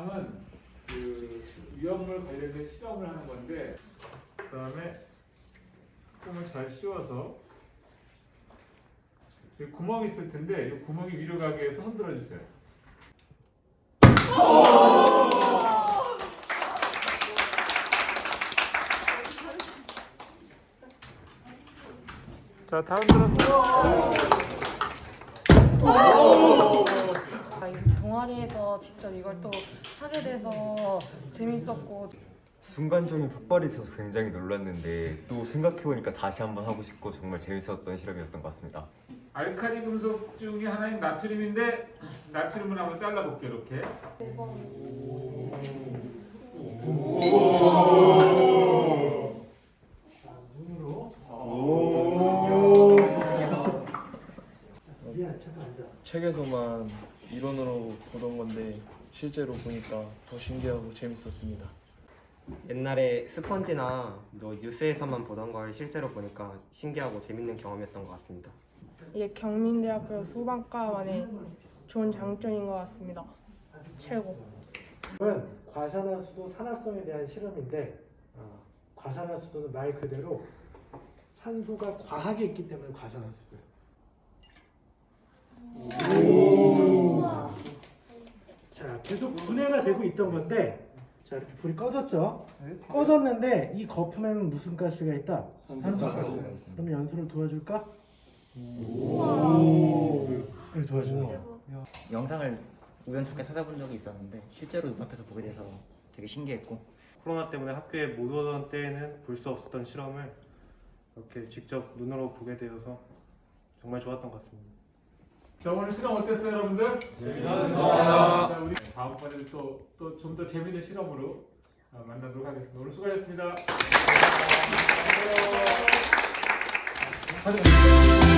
사항은 그 위험물 관련된 실험을 하는 건데 그 다음에 폼을 잘 씌워서 구멍이 있을 텐데 이 구멍이 위로 가기 위해서 흔들어 주세요. 자, 다음 들었어요. 직접 이걸 또 하게 돼서 재밌었고. 순간적인 폭발이 있어서 굉장히 놀랐는데 또 생각해보니까 다시 한번 하고 싶고 정말 재밌었던 실험이었던 것 같습니다. 알카리 금속 중에 하나인 나트륨인데 나트륨을 한번 잘라볼게 요 이렇게. 책에서만 이론으로 보던 건데 실제로 보니까 더 신기하고 재밌었습니다. 옛날에 스펀지나 뭐 뉴스에서만 보던 걸 실제로 보니까 신기하고 재밌는 경험이었던 것 같습니다. 이게 경민대학교 소방과만의 좋은 장점인 것 같습니다. 최고. 은 과산화수도 산화성에 대한 실험인데 어, 과산화수도는 말 그대로 산소가 과하게 있기 때문에 과산화수도예요. 자, 계속 되고 있던 건데 자, 이렇게 불이 꺼졌죠? 꺼졌는데 이 거품에는 무슨 가스가 있다? 산소가스. 그럼 연소를 도와줄까? 이렇게 도와주는 영상을 우연찮게 찾아본 적이 있었는데 실제로 눈앞에서 보게 돼서 되게 신기했고 코로나 때문에 학교에 못 오던 때에는 볼 수 없었던 실험을 이렇게 직접 눈으로 보게 되어서 정말 좋았던 것 같습니다. 자 오늘 실험 어땠어요 여러분들? 재밌었습니다 또 또 좀 더 재밌는 실험으로 어, 만나도록 하겠습니다. 오늘 수고하셨습니다. 하죠.